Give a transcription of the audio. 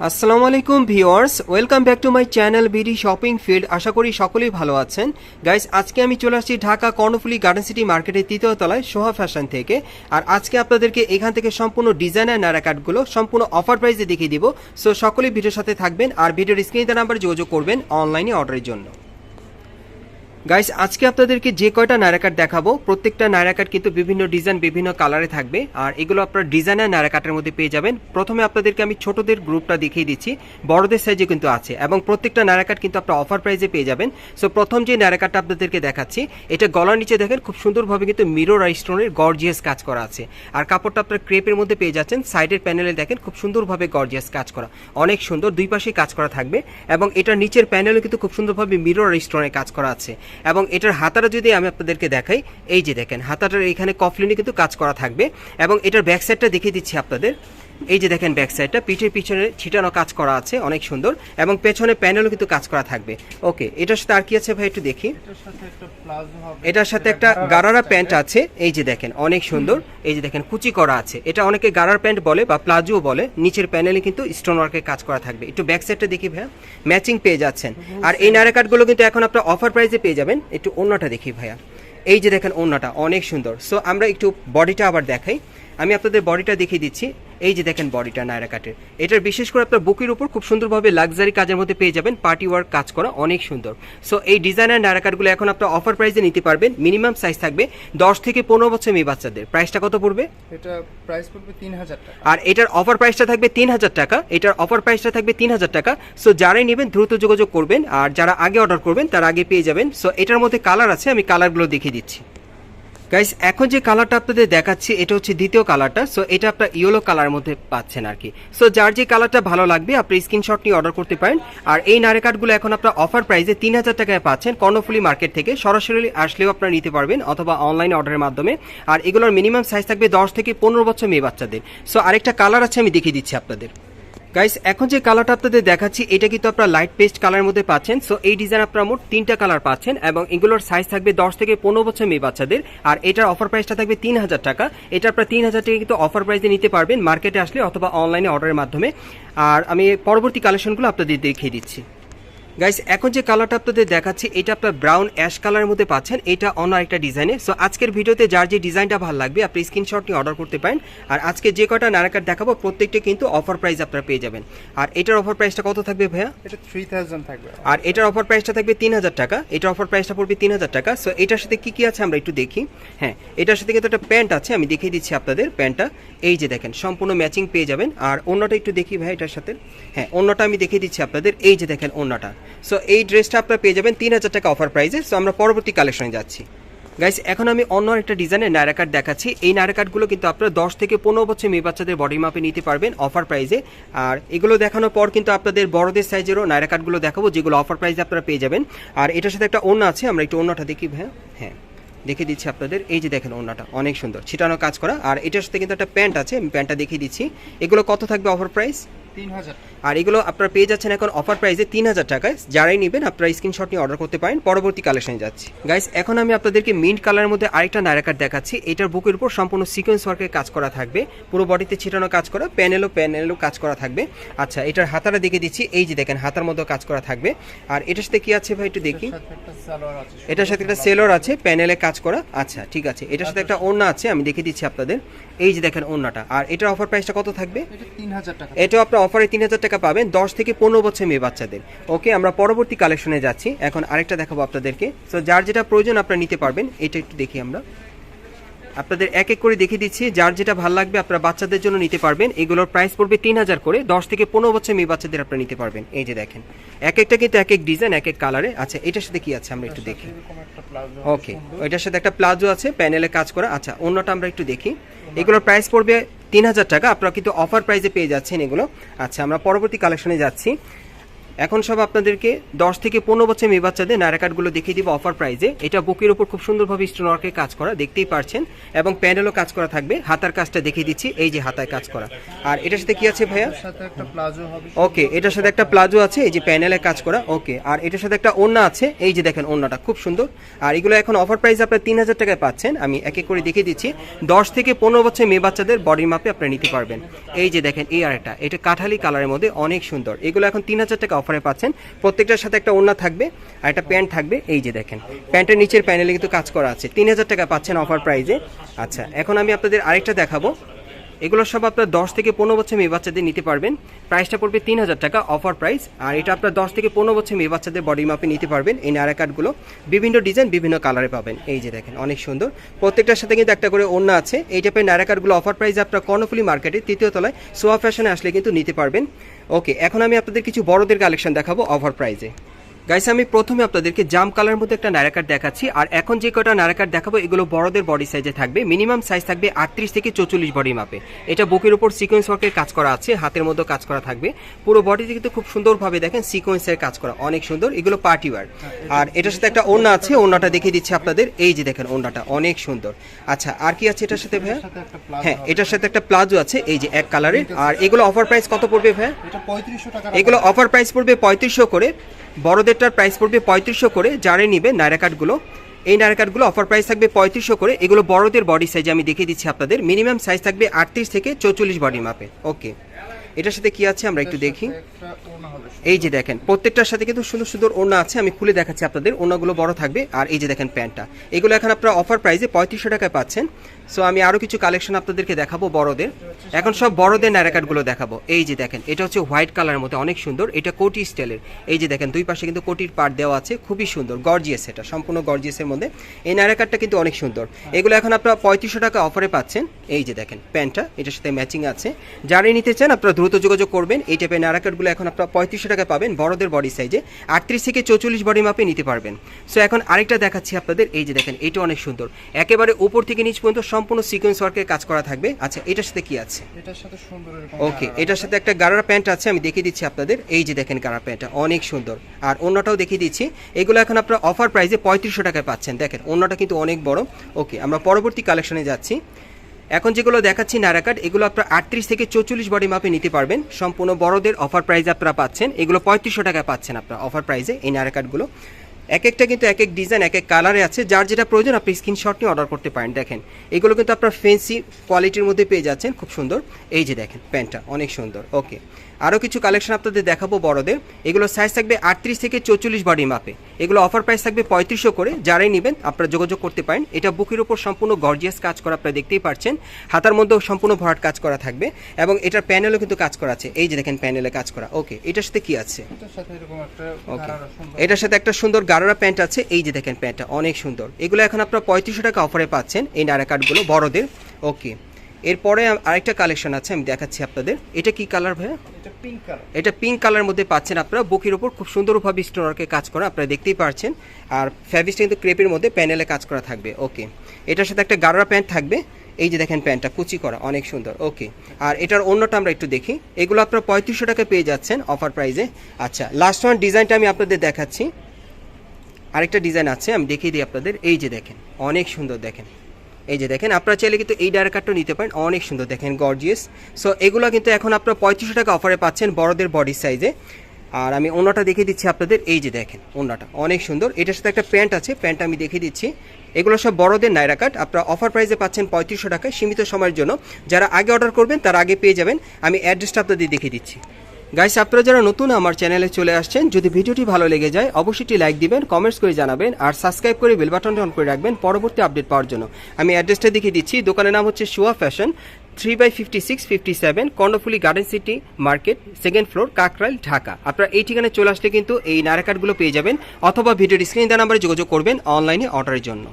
আসসালামু আলাইকুম viewers, welcome back to my channel BD Shopping Field. আশা করি সকলেই ভালো আছেন। গাইস, আজকে আমি চলে আসছি ঢাকা কর্ণফুলি গার্ডেন সিটি মার্কেটের তৃতীয় তলায় সোহা ফ্যাশন থেকে। আর আজকে আপনাদেরকে এখান থেকে সম্পূর্ণ ডিজাইনার নারা কাটগুলো সম্পূর্ণ অফার প্রাইসে দেখিয়ে দিব। সো সকলেই ভিডিওর সাথে থাকবেন আর ভিডিওর স্ক্রিনে নাম্বারে যোগাযোগ করবেন অনলাইনে অর্ডারের জন্য। গাইস আজকে আপনাদেরকে যে কয়টা নায়রাকাট দেখাবো, প্রত্যেকটা নায়রাকাট কিন্তু বিভিন্ন ডিজাইন, বিভিন্ন কালারে থাকবে। আর এগুলো আপনার ডিজাইনার নায়রাকাটের মধ্যে পেয়ে যাবেন। প্রথমে আপনাদেরকে আমি ছোটদের গ্রুপটা দেখিয়ে দিচ্ছি। বড়দের সাইজে কিন্তু আছে। এবং প্রত্যেকটা নায়রাকাট কিন্তু আপনার অফার প্রাইজে পেয়ে যাবেন। সো প্রথম যে নায়রাকাটটা আপনাদেরকে দেখাচ্ছি, এটা গলার নিচে দেখেন, খুব সুন্দরভাবে কিন্তু মিরর আর স্টোনের গর্জিয়াস কাজ করা আছে। আর কাপড়টা আপনার ক্রেপের মধ্যে পেয়ে যাচ্ছেন। সাইডের প্যানেলে দেখেন, খুব সুন্দরভাবে গর্জিয়াস কাজ করা। অনেক সুন্দর, দুই পাশেই কাজ করা থাকবে। এবং এটার নিচের প্যানেলে কিন্তু খুব সুন্দরভাবে মিরর আর স্টোনের কাজ করা আছে। এবং এটার হাতাটা যদি আমি আপনাদেরকে দেখাই, এই যে দেখেন, হাতাটার এখানে কফলিনে কিন্তু কাজ করা থাকবে এবং এটার ব্যাক সাইডটা দেখিয়ে দিচ্ছি আপনাদের। এই যে দেখেন ব্যাক সাইডটা পিঠের পিছনে ছিটানো কাজ করা আছে অনেক সুন্দর এবং পেছনে প্যানেলও কিন্তু কাজ করা থাকবে। ওকে এটার সাথে আর কি আছে ভাই একটু দেখি? এটার সাথে একটা গারারা প্যান্ট আছে এই যে দেখেন অনেক সুন্দর এই যে দেখেন কুচি করা আছে। এটা অনেকে গারার প্যান্ট বলে বা প্লাজো বলে নিচের প্যানেলে কিন্তু স্টোন ওয়ার্কের কাজ করা থাকবে। একটু ব্যাক সাইডটা দেখি ভাইয়া ম্যাচিং পেয়ে যাচ্ছেন। আর এই নারাকাটগুলো কিন্তু এখন আপনার অফার প্রাইসে পেয়ে যাবেন একটু অন্যটা দেখি ভাইয়া। এই যে দেখেন অন্যটা অনেক সুন্দর। সো আমরা একটু বডিটা আবার দেখাই। আমি আপনাদের বডিটা দেখিয়ে দিচ্ছি। এই যে দেখেন বডিটা নায়রা কাটের এটার বিশেষ করে আপনার বুকের উপর খুব সুন্দরভাবে লাক্সারি কাজের মধ্যে পেয়ে যাবেন পার্টি ওয়ার্ক কাজ করা অনেক সুন্দর। সো এই ডিজাইনার নায়রা কাটগুলো এখন আপনার অফার প্রাইসে নিতে পারবেন মিনিমাম সাইজ থাকবে দশ থেকে পনেরো বছর মেয়ে বাচ্চাদের। প্রাইসটা কত পড়বে? এটা প্রাইস পড়বে তিন হাজার টাকা। আর এটার অফার প্রাইসটা থাকবে তিন হাজার টাকা এটার অফার প্রাইসটা থাকবে তিন হাজার টাকা। সো যারাই নেবেন দ্রুত যোগাযোগ করবেন আর যারা আগে অর্ডার করবেন তারা আগে পেয়ে যাবেন। সো এটার মধ্যে কালার আছে আমি কালারগুলো দেখিয়ে দিচ্ছি। গাইস এখন যে কালারটা আপনাদের দেখাচ্ছি, এটা হচ্ছে দ্বিতীয় কালারটা সো এটা আপনার ইয়েলো কালারের মধ্যে পাচ্ছেন আর কি সো যার যে কালারটা ভালো লাগবে, আপনি স্ক্রিনশট নিয়ে অর্ডার করতে পারেন। আর এই নারেকাটগুলো এখন আপনার অফার প্রাইসে তিন হাজার টাকায় পাচ্ছেন, কর্ণফুলি মার্কেট থেকে। সরাসরি আসলেও আপনারা নিতে পারবেন, অথবা অনলাইন অর্ডারের মাধ্যমে। আর এগুলোর মিনিমাম সাইজ থাকবে দশ থেকে পনেরো বছর মেয়ে বাচ্চাদের। সো আরেকটা কালার আছে, আমি দেখিয়ে দিচ্ছি আপনাদের। গাইস এখন যে কালারটা আপনাদের দেখাচ্ছি, এটা কিন্তু আপনারা লাইট পেস্ট কালারের মধ্যে পাচ্ছেন। সো এই ডিজাইন আপনারা মোট তিনটা কালার পাচ্ছেন এবং এগুলোর সাইজ থাকবে দশ থেকে পনেরো বছর মেয়ে বাচ্চাদের। আর এটার অফার প্রাইসটা থাকবে তিন হাজার টাকা। এটা আপনারা তিন হাজার টাকা কিন্তু অফার প্রাইসে নিতে পারবেন মার্কেটে আসলে অথবা অনলাইনে অর্ডারের মাধ্যমে। আর আমি পরবর্তী কালেকশনগুলো আপনাদের দেখিয়ে দিচ্ছি। গাইস এখন যে কালারটা আপনাদের দেখাচ্ছি এটা আপনার ব্রাউন অ্যাশ কালারের মধ্যে পাচ্ছেন। এটা অন্য একটা ডিজাইনে সো আজকের ভিডিওতে যার যে ডিজাইনটা ভালো লাগবে আপনি স্ক্রিনশট নিয়ে অর্ডার করতে পারেন। আর আজকে যে কটা নারাকার দেখাবো প্রত্যেকটা কিন্তু অফার প্রাইস আপনারা পেয়ে যাবেন। আর এটার অফার প্রাইসটা কত থাকবে ভাইয়া? এটা থ্রি থাউজেন্ড থাকবে। আর এটার অফার প্রাইসটা থাকবে তিন হাজার টাকা। এটার অফার প্রাইসটা পড়বে তিন হাজার টাকা। সো এটার সাথে কি কি আছে আমরা একটু দেখি। হ্যাঁ এটার সাথে কিন্তু একটা প্যান্ট আছে আমি দেখিয়ে দিচ্ছি আপনাদের প্যান্টটা এই যে দেখেন সম্পূর্ণ ম্যাচিং পেয়ে যাবেন। আর অন্যটা একটু দেখি ভাই এটার সাথে। হ্যাঁ অন্যটা আমি দেখিয়ে দিচ্ছি আপনাদের। এই যে দেখেন অন্যটা। সো এই ড্রেসটা আপনারা পেয়ে যাবেন তিন হাজার টাকা অফার প্রাইসে সো আমরা পরবর্তী কালেকশনে যাচ্ছি। গাইস এখন আমি অন্য একটা ডিজাইনের নায়রা কার্ড দেখাচ্ছি। এই নায়রা কার্ডগুলো কিন্তু আপনারা দশ থেকে পনেরো বছর মেয়ে বাচ্চাদের বডি মাপে নিতে পারবেন অফার প্রাইজে আর এগুলো দেখানোর পর কিন্তু আপনাদের বড়দের সাইজেরও নায়রা কার্ডগুলো দেখাবো, যেগুলো অফার প্রাইসে আপনারা পেয়ে যাবেন। আর এটার সাথে একটা অন্য আছে, আমরা একটু অন্যটা দেখি হ্যাঁ হ্যাঁ দেখে দিচ্ছি আপনাদের। এই যে দেখেন ওনাটা অনেক সুন্দর ছিটানো কাজ করা। আর এটার সাথে কিন্তু একটা প্যান্ট আছে, আমি প্যান্টটা দেখিয়ে দিচ্ছি। এগুলো কত থাকবে অফার প্রাইস তিন হাজার আর এগুলো আপনারা পেয়ে যাচ্ছেন এখন অফার প্রাইসে তিন হাজার টাকায়। যারাই নেবেন আপনারা স্ক্রিনশট নিয়ে অর্ডার করতে পারেন। পরবর্তী কালেকশনে যাচ্ছি। গাইস এখন আমি আপনাদেরকে মিন্ট কালারের মধ্যে আরেকটা নায়রাকার দেখাচ্ছি। এটার বুকের উপর সম্পূর্ণ সিকোয়েন্স ওয়ার্কের কাজ করা থাকবে। পুরো বডিতে ছিটানো কাজ করা প্যানেলও প্যানেলও কাজ করা থাকবে। আচ্ছা এটার হাতাটা দেখে দিচ্ছি। এই যে দেখেন হাতার মতো কাজ করা থাকবে। আর এটার সাথে কি আছে ভাই একটু দেখি? এটার সাথে একটা সেলর আছে প্যানেলে কাজ করা। আচ্ছা ঠিক আছে। এটার সাথে একটা ওড়না আছে আমি দেখে দিচ্ছি আপনাদের। এই যে দেখেন ওড়নাটা। আর এটার অফার প্রাইসটা কত থাকবে? এটা আপনার অফারে তিন হাজার টাকা পাবেন দশ থেকে পনেরো বছর মেয়ে বাচ্চাদের। ওকে, আমরা পরবর্তী কালেকশনে যাচ্ছি। এখন আরেকটা দেখাবো আপনাদেরকে। তো যার যেটা প্রয়োজন আপনারা নিতে পারবেন, এটা একটু দেখি আমরা। আপনাদের এক এক করে দেখিয়ে দিচ্ছি, যার যেটা ভালো লাগবে আপনারা বাচ্চাদের জন্য নিতে পারবেন। এগুলোর প্রাইস পড়বে তিন হাজার করে, দশ থেকে পনেরো বছর মেয়ে বাচ্চাদের আপনারা নিতে পারবেন। এই যে দেখেন, এক একটা কিন্তু এক এক ডিজাইন এক এক কালারে আচ্ছা এটার সাথে কি আছে? আমরা একটু দেখি। ওকে ওইটার সাথে একটা প্লাজো আছে প্যানেলে কাজ করা। আচ্ছা অন্যটা আমরা একটু দেখি। এগুলোর প্রাইস পড়বে তিন হাজার টাকা আপনারা কিন্তু অফার প্রাইসে পেয়ে যাচ্ছেন এগুলো। আচ্ছা আমরা পরবর্তী কালেকশনে যাচ্ছি। এখন সব আপনাদেরকে দশ থেকে পনেরো বছর মেয়ে বাচ্চাদের নায়রা কার্ডগুলো দেখিয়ে দিব অফার প্রাইজে এটা বুকের উপর খুব সুন্দরভাবে স্টোন ওয়ার্কের কাজ করা দেখতেই পারছেন। এবং প্যানেলও কাজ করা থাকবে। হাতার কাজটা দেখিয়ে দিচ্ছি এই যে হাতায় কাজ করা। আর এটার সাথে কি আছে ভাইয়া? একটা প্লাজো ওকে এটার সাথে একটা প্লাজো আছে এই যে প্যানেলে কাজ করা। ওকে আর এটার সাথে একটা ওন্না আছে এই যে দেখেন ওন্নাটা খুব সুন্দর। আর এগুলো এখন অফার প্রাইস আপনার তিন হাজার টাকায় পাচ্ছেন। আমি এক এক করে দেখিয়ে দিচ্ছি। দশ থেকে পনেরো বছর মেয়ে বাচ্চাদের বডির মাপে আপনারা নিতে পারবেন। এই যে দেখেন এই আর একটা এটা কাঠালি কালারের মধ্যে অনেক সুন্দর। এগুলো এখন তিন হাজার টাকা অফারে পাচ্ছেন। প্রত্যেকটার সাথে একটা ওন্না থাকবে আর একটা প্যান্ট থাকবে। এই যে দেখেন, প্যান্টের নিচের প্যানেলে কিন্তু কাজ করা আছে। তিন হাজার টাকা পাচ্ছেন অফার প্রাইজে আচ্ছা এখন আমি আপনাদের আরেকটা দেখাবো। এগুলো সব আপনার দশ থেকে পনেরো বছর মেয়ে বাচ্চাদের নিতে পারবেন। প্রাইসটা পড়বে তিন হাজার টাকা অফার প্রাইস আর এটা আপনার দশ থেকে পনেরো বছর মেয়ে বাচ্চাদের বডি মাপে নিতে পারবেন। এই নারা কার্ডগুলো বিভিন্ন ডিজাইন বিভিন্ন কালারে পাবেন। এই যে দেখেন, অনেক সুন্দর। প্রত্যেকটার সাথে কিন্তু একটা করে অন্য আছে। এই টাইপের নারা কার্ডগুলো অফার প্রাইস আপনার কর্ণফুলি মার্কেটে তৃতীয় তলায় সোয়া ফ্যাশনে আসলে কিন্তু নিতে পারবেন। ওকে এখন আমি আপনাদের কিছু বড়দের কালেকশন দেখাবো ওভার প্রাইজে গাইস আমি প্রথমে আপনাদেরকে জাম কালার মধ্যে একটা নারা কার্ড দেখাচ্ছি আর এখন যে কটা নারা কার্ড দেখাবো এগুলো বড়দের বডি সাইজে থাকবে। মিনিমাম সাইজ থাকবে আটত্রিশ থেকে চৌচল্লিশ বডি মাপে এটা বুকের উপর সিকোয়েন্স ওয়ার্কের কাজ করা আছে হাতের মধ্যে কাজ করা থাকবে। পুরো বডিতে কিন্তু খুব সুন্দরভাবে দেখেন সিকোয়েন্সের কাজ করা অনেক সুন্দর। এগুলো পার্টি ওয়ার আর এটার সাথে একটা ওড়না আছে ওড়নাটা দেখিয়ে দিচ্ছি আপনাদের। এই যে দেখেন ওড়নাটা অনেক সুন্দর। আচ্ছা আর কি আছে এটার সাথে ভাইয়া? হ্যাঁ এটার সাথে একটা প্লাজো আছে এই যে এক কালারের আর এগুলো অফার প্রাইস কত পড়বে ভাইয়া? এটা পঁয়ত্রিশশো টাকা এগুলো অফার প্রাইস পড়বে পঁয়ত্রিশশো করে। বড়দেরটার প্রাইস পড়বে পঁয়ত্রিশশো করে যারে নিবে নায়রা কার্ডগুলো এই নায়রা কার্ডগুলো অফার প্রাইস থাকবে পঁয়ত্রিশশো করে। এগুলো বড়দের বডি সাইজে আমি দেখিয়ে দিচ্ছি আপনাদের। মিনিমাম সাইজ থাকবে আটত্রিশ থেকে চৌচল্লিশ বডি মাপে ওকে এটার সাথে কি আছে? আমরা একটু দেখি। ওনা এই যে দেখেন প্রত্যেকটার সাথে কিন্তু সুন্দর সুন্দর ওড়না আছে। আমি খুলে দেখাচ্ছি আপনাদের। ওড়নাগুলো বড় থাকবে। আর এই যে দেখেন প্যান্টটা। এগুলো এখন আপনারা অফার প্রাইসে পঁয়ত্রিশশো টাকায় পাচ্ছেন। সো আমি আরও কিছু কালেকশন আপনাদেরকে দেখাবো বড়দের। এখন সব বড়দের ন্যারাকাটগুলো দেখাবো। এই যে দেখেন, এটা হচ্ছে হোয়াইট কালারের মধ্যে অনেক সুন্দর। এটা কোটি স্টাইলের। এই যে দেখেন, দুই পাশে কিন্তু কোটির পার্ট দেওয়া আছে। খুবই সুন্দর গর্জিয়াস এটা, সম্পূর্ণ গর্জিয়াসের মধ্যে। এই ন্যারাকাটটা কিন্তু অনেক সুন্দর। এগুলো এখন আপনারা পঁয়ত্রিশশো টাকা অফারে পাচ্ছেন। এই যে দেখেন, প্যান্টটা, এটার সাথে ম্যাচিং আছে। যারাই নিতে চান, আপনারা দ্রুত যোগাযোগ করবেন। এই টাইপের ন্যারাকাটগুলো এখন আপনারা পঁয়ত্রিশশো টাকা পাবেন। বড়দের বডি সাইজে আটত্রিশ থেকে চৌচল্লিশ বডি মাপে নিতে পারবেন। সো এখন আরেকটা দেখাচ্ছি আপনাদের। এই যে দেখেন, এটা অনেক সুন্দর। একেবারে উপর থেকে নিচ পর্যন্ত সম্পূর্ণ সিকোয়েন্স ওয়ার্কের কাজ করা থাকবে। আচ্ছা এটার সাথে কি আছে? এটার সাথে সুন্দর ওকে এটার সাথে একটা গারারা প্যান্ট আছে আমি দেখিয়ে দিচ্ছি আপনাদের। এই যে দেখেন গারারা প্যান্টটা অনেক সুন্দর। আর অন্যটাও দেখিয়ে দিচ্ছি। এগুলো এখন আপনারা অফার প্রাইসে পঁয়ত্রিশশো টাকায় পাচ্ছেন। দেখেন অন্যটা কিন্তু অনেক বড়। ওকে আমরা পরবর্তী কালেকশনে যাচ্ছি। এখন যেগুলো দেখাচ্ছি নারাকাট এগুলো আপনারা আটত্রিশ থেকে চৌচল্লিশ বডি মাপে নিতে পারবেন। সম্পূর্ণ বড়দের অফার প্রাইসে আপনারা পাচ্ছেন। এগুলো পঁয়ত্রিশশো টাকায় পাচ্ছেন আপনারা অফার প্রাইজে এই নারাকাটগুলো এক একটা কিন্তু এক এক ডিজাইন এক এক কালারে আছে। যার যেটা প্রয়োজন, আপনি স্ক্রিনশট নিয়ে অর্ডার করতে পারেন। দেখেন, এগুলো কিন্তু আপনার ফেন্সি কোয়ালিটির মধ্যে পেয়ে যাচ্ছেন। খুব সুন্দর। এই যে দেখেন প্যান্টটা অনেক সুন্দর। ওকে আরও কিছু কালেকশন আপনাদের দেখাবো বড়দের। এগুলো সাইজ থাকবে আটত্রিশ থেকে চৌচল্লিশ বডি মাপে এগুলো অফার প্রাইস থাকবে পঁয়ত্রিশশো করে। যারাই নেবেন আপনারা যোগাযোগ করতে পারেন। এটা বুকের ওপর সম্পূর্ণ গর্জিয়াস কাজ করা আপনারা দেখতেই পারছেন। হাতার মধ্যেও সম্পূর্ণ ভরাট কাজ করা থাকবে এবং এটার প্যানেলও কিন্তু কাজ করা আছে। এই যে দেখেন প্যানেলে কাজ করা। ওকে এটার সাথে কি আছে? এটার সাথে একটা ওকে সুন্দর এটার সাথে একটা সুন্দর গারারা প্যান্ট আছে। এই যে দেখেন প্যান্টটা অনেক সুন্দর। এগুলো এখন আপনারা পঁয়ত্রিশশো টাকা অফারে পাচ্ছেন এই নারা কার্ডগুলো বড়দের। ওকে এরপরে আরেকটা কালেকশন আছে আমি দেখাচ্ছি আপনাদের। এটা কি কালার ভাইয়া? এটা পিঙ্ক কালার এটা পিঙ্ক কালারের মধ্যে পাচ্ছেন আপনারা। বুকের উপর খুব সুন্দরভাবে স্টোনারকে কাজ করা আপনারা দেখতেই পারছেন। আর ফ্যাব্রিকটা কিন্তু ক্রেপের মধ্যে প্যানেলে কাজ করা থাকবে। ওকে এটার সাথে একটা গাড়া প্যান্ট থাকবে। এই যে দেখেন প্যান্টটা কুচি করা অনেক সুন্দর। ওকে আর এটার অন্যটা আমরা একটু দেখি। এগুলো আপনারা পঁয়ত্রিশশো টাকা পেয়ে যাচ্ছেন অফার প্রাইজে আচ্ছা লাস্ট ওয়ান ডিজাইনটা আমি আপনাদের দেখাচ্ছি। আরেকটা ডিজাইন আছে আমি দেখিয়ে দিই আপনাদের। এই যে দেখেন অনেক সুন্দর দেখেন। এই যে দেখেন, আপনারা চাইলে কিন্তু এই ডায়ার কার্ডটা নিতে পারেন, অনেক সুন্দর, দেখেন গর্জিয়াস সো এগুলো কিন্তু এখন আপনারা পঁয়ত্রিশশো টাকা অফারে পাচ্ছেন বড়দের বডি সাইজে আর আমি ওনাটা দেখিয়ে দিচ্ছি আপনাদের, এই যে দেখেন ওনাটা অনেক সুন্দর। এটার সাথে একটা প্যান্ট আছে প্যান্ট আমি দেখিয়ে দিচ্ছি। এগুলো সব বড়দের নাইরা কাট, আপনারা অফার প্রাইসে পাচ্ছেন পঁয়ত্রিশশো টাকায়, সীমিত সময়ের জন্য। যারা আগে অর্ডার করবেন, তার আগে পেয়ে যাবেন। আমি অ্যাড্রেসটা আপনাদের দেখিয়ে দিচ্ছি। গাইস আপনারা যারা নতুন আমার চ্যানেলে চলে আসছেন, যদি ভিডিওটি ভালো লেগে যায়, অবশ্যই লাইক দিবেন কমেন্টস করে জানাবেন, আর সাবস্ক্রাইব করে বেল বাটনটা অন করে রাখবেন পরবর্তী আপডেট পাওয়ার জন্য। আমি অ্যাড্রেসটা দেখিয়ে দিচ্ছি, দোকানের নাম হচ্ছে শুয়া fashion three by fifty six fifty seven Karnaphuli garden city market second floor Kakrail Dhaka আপনারা এই ঠিকানায় চলে আসলে কিন্তু এই নারাকাটগুলো পেয়ে যাবেন, অথবা ভিডিওর স্ক্রিন দেওয়া নাম্বারে যোগাযোগ করবেন অনলাইনে অর্ডারের জন্য।